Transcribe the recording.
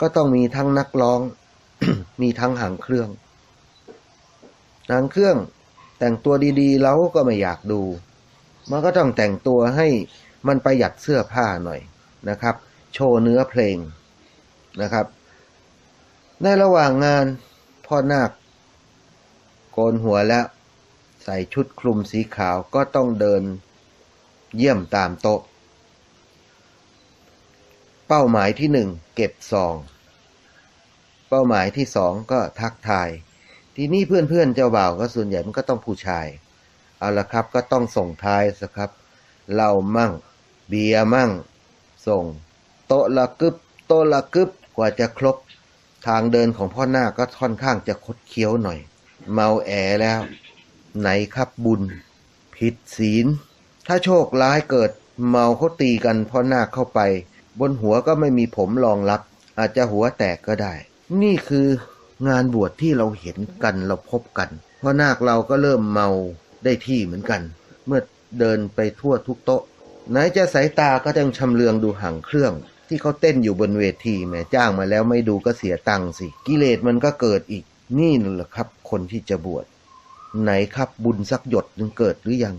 ก็ต้องมีทั้งนักร้อง มีทั้งหางเครื่อง หางเครื่องแต่งตัวดีๆ เราก็ไม่อยากดู มันก็ต้องแต่งตัวให้มันประหยัดเสื้อผ้าหน่อยนะครับ โชว์เนื้อเพลงนะครับ ในระหว่างงานพ่อนาคโกนหัวแล้ว ใส่ชุดคลุมสีขาวก็ต้องเดินเยี่ยมตามโต๊ะ เป้าหมายที่หนึ่งเก็บซอง เป้าหมายที่สองก็ทักทาย ทีนี้เพื่อนๆเจ้าบ่าวก็ส่วนใหญ่มันก็ต้องผู้ชาย เอาละครับก็ต้องส่งท้ายสครับเหล้ามั่ง เบียร์มั่ง ส่ง โต๊ะละกึบโต๊ะละกึบกว่าจะครบ ทางเดินของพ่อหน้าก็ค่อนข้างจะคดเคี้ยวหน่อย เมาแอแล้ว ไหนครับบุญ ผิดศีล ถ้าโชคร้ายเกิดเมาเขาตีกันพ่อหน้าเข้าไป บนหัวก็ไม่มีผมรองรับ อาจจะหัวแตกก็ได้ นี่คืองานบวชที่เราเห็นกันเราพบกันพ่อนาคเราก็เริ่มเมาได้ที่เหมือนกัน เมื่อเดินไปทั่วทุกโต๊ะ ไหนจะสายตาก็ยังชำเลืองดูหางเครื่อง ที่เขาเต้นอยู่บนเวทีแหมจ้างมาแล้วไม่ดูก็เสียตังค์สิ กิเลสมันก็เกิดอีก นี่แหละครับ คนที่จะบวชไหนครับบุญสักหยดนึงเกิดหรือยัง